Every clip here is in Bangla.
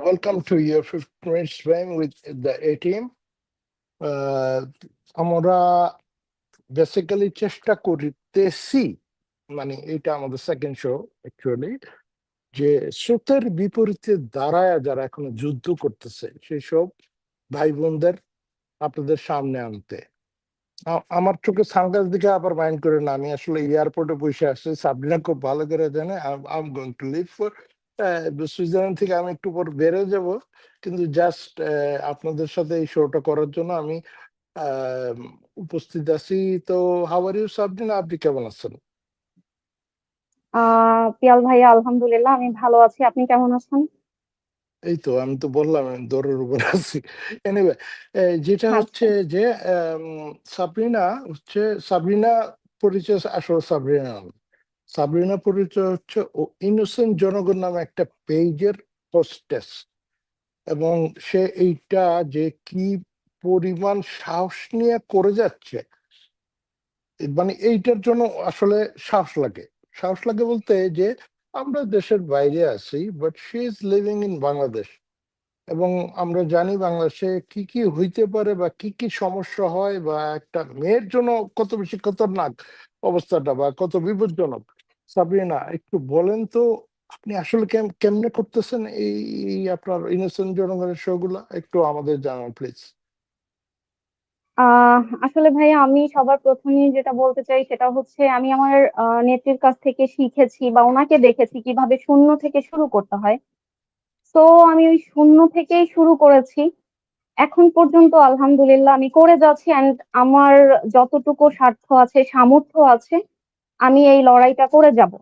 welcome to your 15 minutes frame with the A team. Uh, আমরা বেসিক্যালি চেষ্টা করিতেছি মানে এটা আমাদের সেকেন্ড শো অ্যাকচুয়ালি যে স্রোতের বিপরীতে দাঁড়ায় যারা এখনও যুদ্ধ করতেছে সেসব ভাই বোনদের আপনাদের সামনে আনতে আমার চোখে সানগ্লাস দিকে আবার মাইন্ড করে না আমি আসলে এয়ারপোর্টে বসে আসছি সাবরিনা খুব ভালো করে জানে I am going to leave for Switzerland থেকে আমি একটু পর বেরো যাব। কিন্তু জাস্ট আপনাদের সাথে এই শোটা করার জন্য আমি উপস্থিত আছি। তো হাওয়ার ইউ সাবরিনা আপনি কেমন আছেন? পিয়াল ভাইয়া আলহামদুলিল্লাহ আমি ভালো আছি। আপনি কেমন আছেন? এই তো আমি তো বললাম আমি দৌড়ের উপর আছি। এনিওয়ে যেটা আচ্ছা। হচ্ছে যে সাবরিনা হচ্ছে সাবরিনা পরিচয় আসলে সাবরিনা নাম। সাবরিনা পরিচয় হচ্ছে ও ইনোসেন্ট জনগণ নামে একটা পেজের হোস্টেস এবং সে এইটা যে কি পরিমাণ সাহস নিয়ে করে যাচ্ছে মানে এইটার জন্য আসলে সাহস লাগে। সাহস লাগে বলতে যে আমরা দেশের বাইরে আছি but she is living in Bangladesh এবং আমরা জানি বাংলাদেশে কি কি হইতে পারে বা কি কি সমস্যা হয় বা একটা মেয়ের জন্য কত বেশি খতরনাক অবস্থাটা বা কত বিপজ্জনক। সাবরিনা, একটু বলেন তো, আপনি আসলে কেমনে করতেছেন এই আপনার ইনোসেন্ট জনগণের শো গুলা একটু আমাদের জানান প্লিজ আসলে ভাইয়া, আমি সবার প্রথমেই যেটা বলতে চাই সেটা হচ্ছে, আমি আমার নেত্রীর কাছ থেকে শিখেছি বা ওনাকে দেখেছি কীভাবে শূন্য থেকে শুরু করতে হয়। তো আমি ওই শূন্য থেকেই শুরু করেছি। এখন পর্যন্ত, আলহামদুলিল্লাহ, আমি করে যাচ্ছি অ্যান্ড আমার যতটুকু স্বার্থ আছে, সামর্থ্য আছে আমি এই লড়াইটা করে যাব।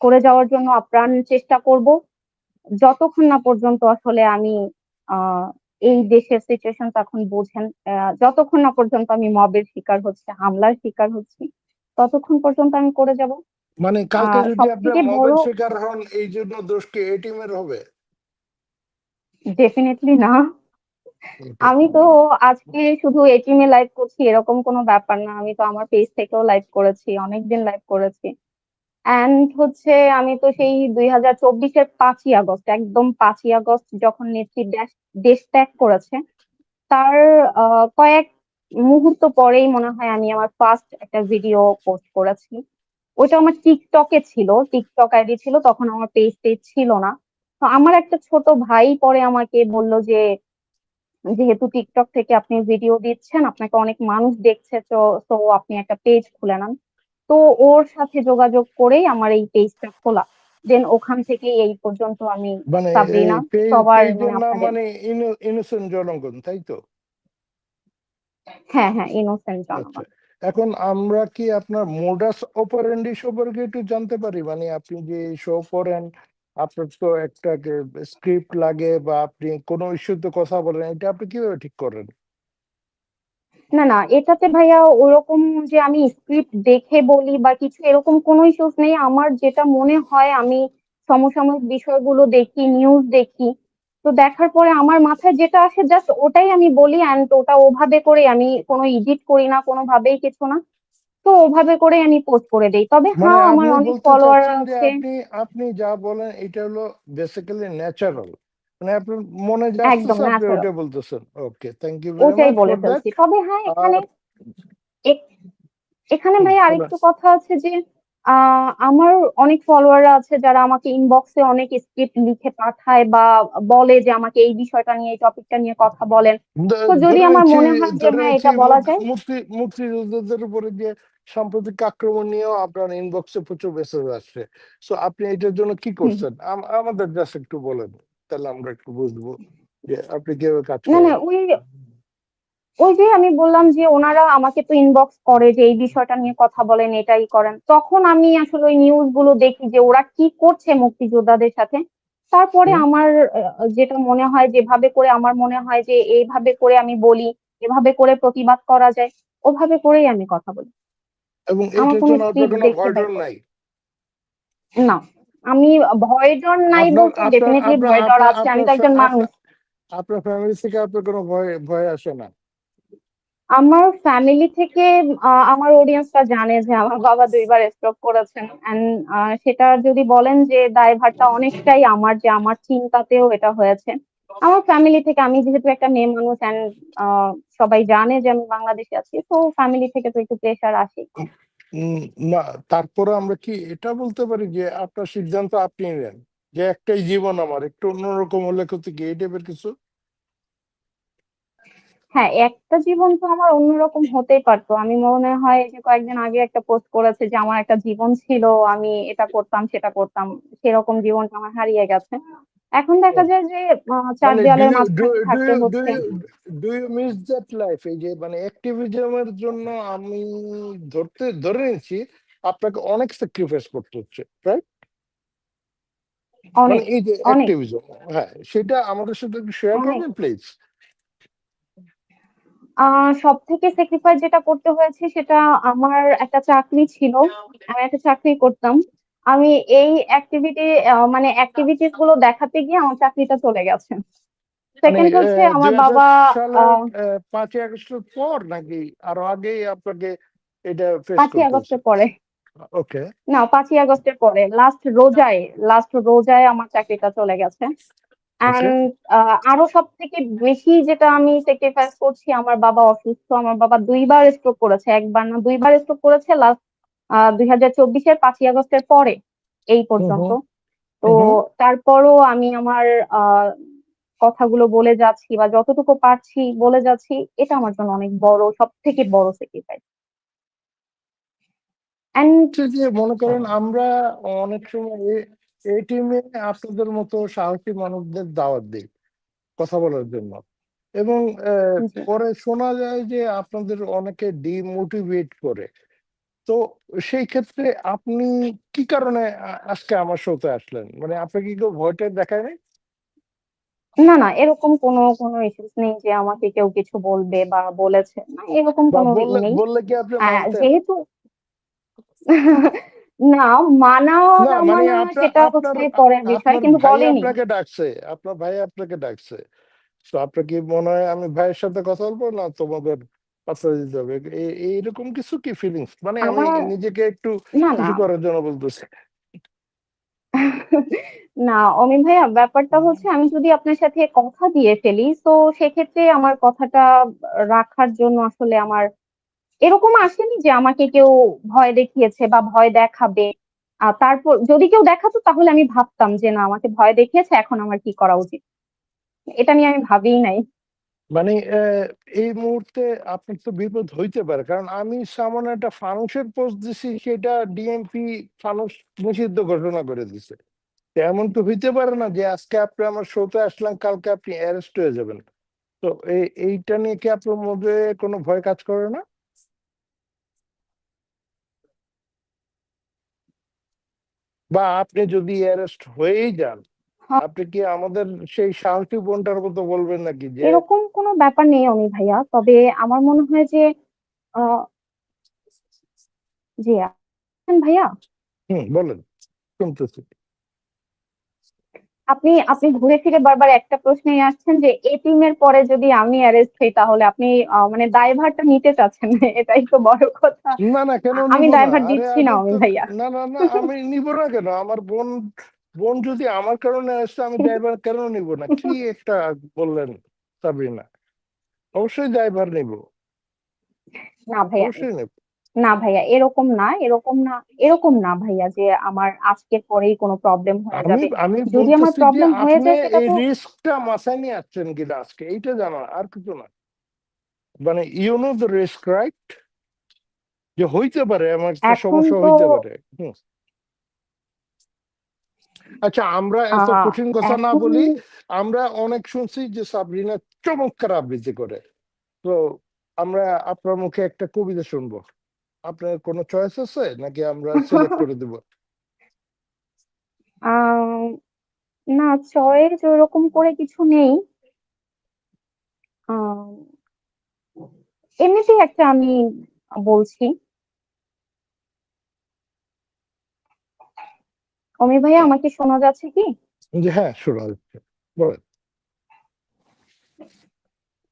করে যাওয়ার জন্য আপ্রাণ চেষ্টা করব। যতক্ষণ না পর্যন্ত আসলে আমি এই দেশের সিচুয়েশন এখন বোঝেন যতক্ষণ না পর্যন্ত আমি মবের শিকার হচ্ছে হামলার শিকার হচ্ছি ততক্ষণ পর্যন্ত আমি করে যাব। মানে কালকে যদি শিকার হন এই জন্য দোষ কি এ টিমের হবে? ডেফিনেটলি না। আমি তো আজকে শুধু এটিএম এ লাইভ করছি, এরকম কোনো ব্যাপার না। আমি তো আমার পেজ থেকেও লাইভ করেছি, অনেকদিন লাইভ করেছি। এন্ড হচ্ছে আমি তো সেই দুই হাজার চব্বিশের পাঁচই আগস্ট, একদম পাঁচই আগস্ট যখন নেত্রী দেশ ত্যাগ করেছে, তার কয়েক মুহূর্ত পরেই মনে হয় আমি আমার ফার্স্ট একটা ভিডিও পোস্ট করেছি। ওইটা আমার টিকটকে ছিল টিকটক আইডি ছিল, তখন আমার পেজ পেজ ছিল না। তো আমার একটা ছোট ভাই পরে আমাকে বলল যে যেহেতু টিকটক থেকে আপনি ভিডিও দিচ্ছেন আপনাকে অনেক মানুষ দেখছে তো তো আপনি একটা পেজ খুলে নেন। তো ওর সাথে যোগাযোগ করেই আমার এই পেজটা খোলা। দেন ওখান থেকে এই পর্যন্ত আমি মানে সাবরিনা সবার মানে নাম আপনাদের মানে ইনোসেন্ট জনগণ তাই তো? হ্যাঁ হ্যাঁ ইনোসেন্ট আচ্ছা জনগণ এখন আমরা কি আপনার মোডাস অপারেন্ডি সম্পর্কে একটু জানতে পারি? মানে আপনি যে শো করেন আপনার তো একটা স্ক্রিপ্ট লাগে বা আপনি কোনো ইস্যুতে কথা বলেন, এটা আপনি কীভাবে ঠিক করেন? না না, এটাতে ভাইয়া ওরকম যে আমি স্ক্রিপ্ট দেখে বলি বা কিছু এরকম কোনো ইস্যুস নেই। আমার যেটা মনে হয়, আমি সমসাময়িক বিষয়গুলো দেখি নিউজ দেখি, তো দেখার পরে আমার মাথায় যেটা আসে জাস্ট ওটাই আমি বলি অ্যান্ড ওটা ওভাবে করে আমি কোনো এডিট করি না, কোনোভাবেই কিছু না। তো ওভাবে করে আমি পোস্ট করে দেই। তবে মানে হ্যাঁ আমার অনেক ফলোয়ার আছে। আপনি আপনি যা বলেন এটা হলো বেসিক্যালি ন্যাচারাল মানে আপনার মনে যা একদম আপনি ওটা বলতেছেন। ওকে থ্যাংক ইউ ওটাই বলে ফেলছি। তবে হ্যাঁ এখানে এখানে ভাই আরেকটু কথা আছে যে আমার অনেক ফলোয়াররা আছে যারা আমাকে ইনবক্সে অনেক স্ক্রিপ্ট লিখে পাঠায় বা বলে যে আমাকে এই বিষয়টা নিয়ে এই টপিকটা নিয়ে কথা বলেন। তো যদি আমার মনে হয় যে হ্যাঁ এটা বলা যায়। মুক্তি মুক্তিযোদ্ধাদের উপরে যে সাম্প্রতিক আক্রমণ নিয়েও আপনার ইনবক্সে প্রচুর মেসেজ আসছে। সো আপনি এটার জন্য কি করছেন? আমাদের জাস্ট একটু বলেন তাহলে আমরা একটু বুঝব যে আপনি কীভাবে কাজ না না করেন। ওই ওই যে আমি বললাম যে ওনারা আমাকে তো ইনবক্স করে যে এই বিষয়টা নিয়ে কথা বলেন এটাই করেন। তখন আমি আসলে ওই নিউজগুলো দেখি যে ওরা কি করছে মুক্তিযোদ্ধাদের সাথে। তারপরে আমার যেটা মনে হয় যেভাবে করে আমার মনে হয় যে এইভাবে করে আমি বলি এভাবে করে প্রতিবাদ করা যায় ওভাবে করেই আমি কথা বলি। এবং এটার জন্য আপনার কোনো ভয় ডর নাই। না আমি ভয় ডর নাই বলতে ডেফিনেটলি ভয় ডর আছে আমি তো একজন মানুষ। আপনার ফ্যামিলি থেকে আপনার কোনো ভয় ভয় আসে না। আমার ফ্যামিলি থেকে আমার অডিয়েন্সরা জানে যে আমার বাবা দুইবার স্ট্রোক করেছেন। এন্ড সেটা যদি বলেন যে দায়ভারটা অনেকটাই আমার যে আমার চিন্তাতেও এটা হয়েছে। আমার ফ্যামিলি থেকে, আমি যেহেতু একটা মেয়ে মানুষ অ্যান্ড সবাই জানে যে আমি বাংলাদেশে আছি, তো ফ্যামিলি থেকে তো একটু প্রেশার আসে। না, তারপরে আমরা কি, এটা বলতে পারি যে আপনার সিদ্ধান্ত আপনি নেন। যে একটাই জীবন আমার, একটু অন্যরকম হলে ক্ষতি কি, এই টাইপের কিছু? হ্যাঁ একটা জীবন তো আমার অন্যরকম হতেই পারতো। আমি মনে হয় যে কয়েকদিন আগে একটা পোস্ট করেছে যে আমার একটা জীবন ছিল আমি এটা করতাম সেটা করতাম সেরকম জীবনটা আমার হারিয়ে গেছে। এখন দেখা যায় যে আহ, চার মানে দেয়ালের মাঝখানে থাকতে হচ্ছে। Do you miss that life এই যে মানে অ্যাক্টিভিজমের জন্য আমি ধরতে ধরে নিচ্ছি আপনাকে অনেক স্যাক্রিফাইস করতে হচ্ছে রাইট মানে অনেক এই যে অ্যাক্টিভিজম হ্যাঁ সেটা আমাদের সাথে শেয়ার করবেন প্লিজ সব থেকে স্যাক্রিফাইস যেটা করতে হয়েছে সেটা আমার একটা চাকরি ছিল। আমি একটা চাকরি করতাম। আমি এই অ্যাক্টিভিটি মানে অ্যাক্টিভিটিসগুলো দেখাতে গিয়ে আমার চাকরিটা চলে গেছে। মানে সেকেন্ড হচ্ছে আমার বাবা পাঁচই আগস্টের পর নাকি? আরও আগেই আপনাকে এটা ফেস পাঁচই আগস্টের পরে। ওকে না পাঁচই আগস্টের পরে। লাস্ট রোজায় লাস্ট রোজায় আমার চাকরিটা চলে গেছে। অ্যান্ড আরও সব থেকে বেশি যেটা আমি স্যাক্রিফাইস করছি আমার বাবা অসুস্থ আমার বাবা দুইবার স্ট্রোক করেছে একবার না দুইবার স্ট্রোক করেছে লাস্ট দুই হাজার চব্বিশের পাঁচই আগস্টের পরে এই পর্যন্ত। তো তারপরও আমি আমার আহ কথাগুলো বলে যাচ্ছি বা যতটুকু পারছি বলে যাচ্ছি এটা আমার জন্য অনেক বড় সব থেকে বড় স্যাক্রিফাইস মনে করেন আমরা অনেক সময় এই টিমে আপনাদের মতো সাহসী মানুষদের দাওয়াত দিই কথা বলার জন্য। এবং আহ, পরে শোনা যায় যে আপনাদের অনেকে ডিমোটিভেট করে। তো সেই ক্ষেত্রে আপনি কি কারণে আজকে আমার শোতে আসলেন? মানে আপনি কি কেউ ভয়টা দেখায় নাই? না না এরকম কোনো কোনো ইস্যুস নেই যে আমাকে কেউ কিছু বলবে বা বলেছে। না এরকম কোনো বললে নেই। কি আপনি যেহেতু না মানা মানে সেটা হচ্ছে পরের বিষয় কিন্তু বলেনি। আপনাকে ডাকছে আপনার ভাই আপনাকে ডাকছে। তো আপনার কি মনে হয় আমি ভাইয়ের সাথে কথা বলব না তোমাদের পাত্তা দিতে হবে এইরকম কিছু কি ফিলিংস মানে আমি নিজেকে একটু না করার জন্য বলতেছি। না অমিন ভাইয়া ব্যাপারটা হচ্ছে আমি যদি আপনার সাথে কথা দিয়ে ফেলি তো সেক্ষেত্রে আমার কথাটা রাখার জন্য আসলে আমার এরকম আসেনি যে আমাকে কেউ ভয় দেখিয়েছে বা ভয় দেখাবে? আর তারপর যদি কেউ দেখাতো তাহলে আমি ভাবতাম যে না, আমাকে ভয় দেখিয়েছে, এখন আমার কি করা উচিত? এটা নিয়ে আমি ভাবিই নাই। মানে এই মুহূর্তে আপনি তো বিপদ হইতে পারে, কারণ আমি সামনে একটা ফানুসের পোস্ট দিছি, সেটা ডিএমপি ফানুস নিষিদ্ধ ঘোষণা করে দিছে। এমন তো হইতে পারে না যে আজকে আপনি আমার শোতে আসলাম কালকে আপনি অ্যারেস্ট হয়ে যাবেন। তো এই এইটা নিয়ে কি আপনার মধ্যে কোনো ভয় কাজ করে না? বা আপনি যদি অ্যারেস্ট হয়ে যান হ্যাঁ। আপনি কি আমাদের সেই সাহসী বোনটার মতো বলবেন নাকি যে এরকম কোনো ব্যাপার নেই অমি ভাইয়া। তবে আমার মনে হয় যে জি ভাইয়া? হুম বলেন শুনতেছি। আপনি আপনি ঘুরে ফিরে বারবার একটা প্রশ্নেই আসছেন যে এ টিমের পরে যদি আমি অ্যারেস্ট হই তাহলে আপনি মানে দায়ভারটা নিতে চাচ্ছেন এটাই তো বড় কথা। না না কেন আমি দায়ভার দিচ্ছি না তো ভাইয়া। না না না আমি নিব না কেন? আমার বোন বোন যদি আমার কারণে আসছে আমি দায়ভার কেন নিব না? কি একটা বললেন সাবরিনা অবশ্যই দায়ভার নিব। না ভাইয়া। অবশ্যই নেব। না ভাইয়া এরকম না এরকম না এরকম না ভাইয়া যে আমার আজকের পরেই কোনো প্রবলেম হয়ে যাবে। যদি আমার প্রবলেম হয়ে যায় সেটা তো রিস্কটা মাথায় নিয়ে আসছেন কিনা আজকে এইটা জানা আর কিছু না। মানে you know the risk right যে হইতে পারে আমার সমস্যা হইতে পারে। হুম। আচ্ছা আমরা এত কঠিন কথা না বলি আমরা অনেক শুনছি যে সাবরিনা চমৎকার আবৃত্তি করে। তো আমরা আপনার মুখে একটা কবিতা শুনব। আপনার কোনো চয়েস আছে? নাকি আমরা সিলেক্ট করে দেব? না চয়েস ওরকম করে কিছু নেই। এমনিতেই একটা আমি বলছি। অমি ভাইয়া আমাকে শোনা যাচ্ছে কি? হ্যাঁ শোনা যাচ্ছে। বলেন।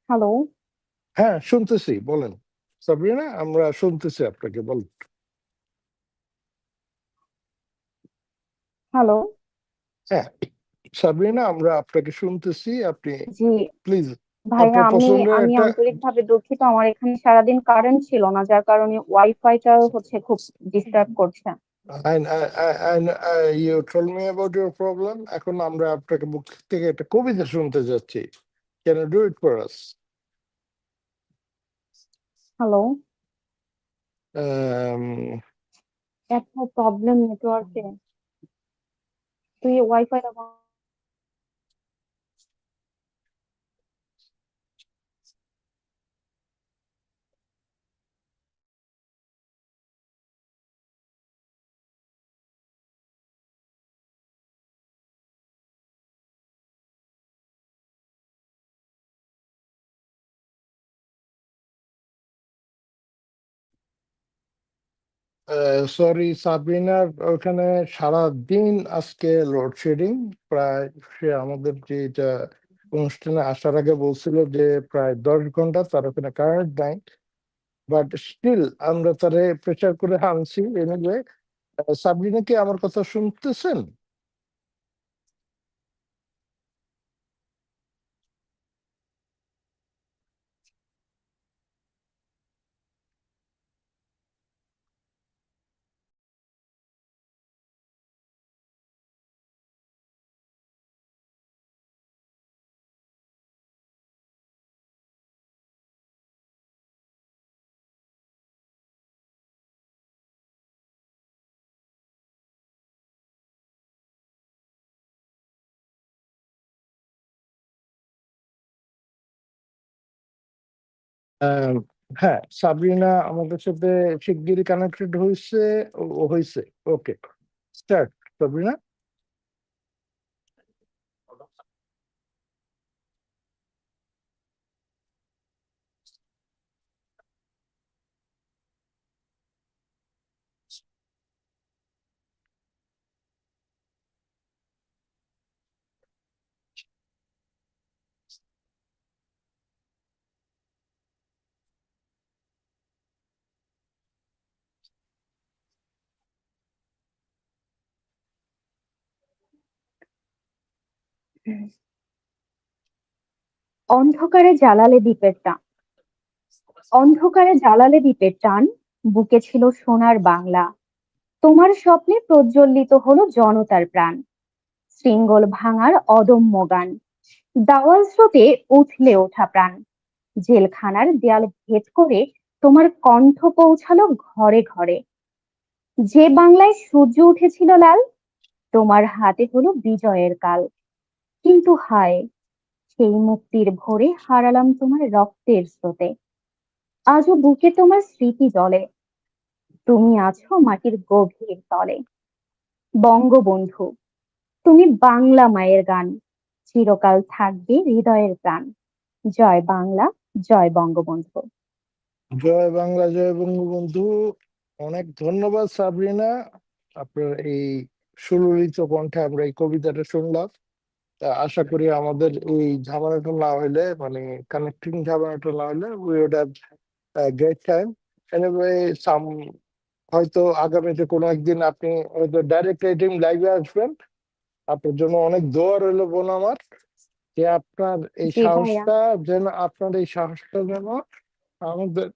হ্যালো হ্যাঁ শুনতেছি বলেন। সাবরিনা আমরা শুনতেছি আপনাকে বলেন হ্যালো হ্যাঁ সাবরিনা আমরা আপনাকে শুনতেছি আপনি জি প্লিজ ভাইয়া আমি আমি আন্তরিকভাবে দুঃখিত আমার এখানে সারাদিন কারেন্ট ছিল না যার কারণে ওয়াইফাইটাও হচ্ছে খুব ডিস্টার্ব করছে told me about your problem. এখন আমরা আপনাকে মুখ থেকে একটা কবিতা শুনতে যাচ্ছি you do it for us? Hello Um, এত প্রবলেম নেটওয়ার্কে তুই ওয়াইফাইটা সরি সাবরিনার ওখানে সারা দিন আজকে লোডশেডিং প্রায় সে আমাদের যে এটা অনুষ্ঠানে আসার আগে বলছিল যে প্রায় দশ ঘণ্টা তার ওখানে কারেন্ট নাই। বাট স্টিল আমরা তারে প্রেশার করে আনছি এনিওয়ে সাবরিনা কি আমার কথা শুনতেছেন? হ্যাঁ সাবরিনা আমাদের সাথে শিগগিরই কানেক্টেড হয়েছে ও হয়েছে ওকে স্টার্ট সাবরিনা? অন্ধকারে জ্বালালে দ্বীপের টান। অন্ধকারে জ্বালালে দ্বীপের টান, বুকে ছিল সোনার বাংলা। তোমার স্বপ্নে প্রজ্বলিত হলো জনতার প্রাণ। শৃঙ্গল ভাঙার অদম্য গান। দাওয়াল স্রোতে উথলে ওঠা প্রাণ। জেলখানার দেয়াল ভেদ করে তোমার কণ্ঠ পৌঁছালো ঘরে ঘরে। যে বাংলায় সূর্য উঠেছিল লাল, তোমার হাতে হলো বিজয়ের কাল। কিন্তু হায়, সেই মুক্তির ভোরে হারালাম তোমার রক্তের স্রোতে। আজও বুকে তোমার স্মৃতি জলে। তুমি আছো মাটির গভীর তলে। বঙ্গবন্ধু, তুমি বাংলা মায়ের গান। চিরকাল থাকবে হৃদয়ের প্রাণ। জয় বাংলা, জয় বঙ্গবন্ধু। জয় বাংলা, জয় বঙ্গবন্ধু। অনেক ধন্যবাদ, সাবরিনা। আপনার এই সুললিত কণ্ঠে আমরা এই কবিতাটা শুনলাম। তা আশা করি আমাদের এই ঝামেলাটা না হইলে মানে কানেক্টিং ঝামেলাটা না হইলে we would have great time anyway some হয়তো আগামীতে কোনো একদিন আপনি হয়তো ডাইরেক্ট রেটিং লাইভে আসবেন। আপনার জন্য অনেক দোয়া রইল বোন আমার যে আপনার এই। সাহসটা যেন আপনার এই সাহসটা যেন আমাদের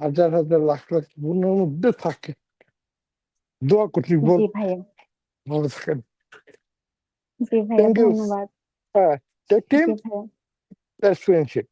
হাজার হাজার লাখ লাখ বোনের মধ্যে থাকে। দোয়া করছি বোন। ভালো থাকেন। জি ভাইয়া Thank you. ধন্যবাদ হ্যাঁ টেক টিম জি ভাইয়া দ্যাটস ফ্রেন্ডশিপ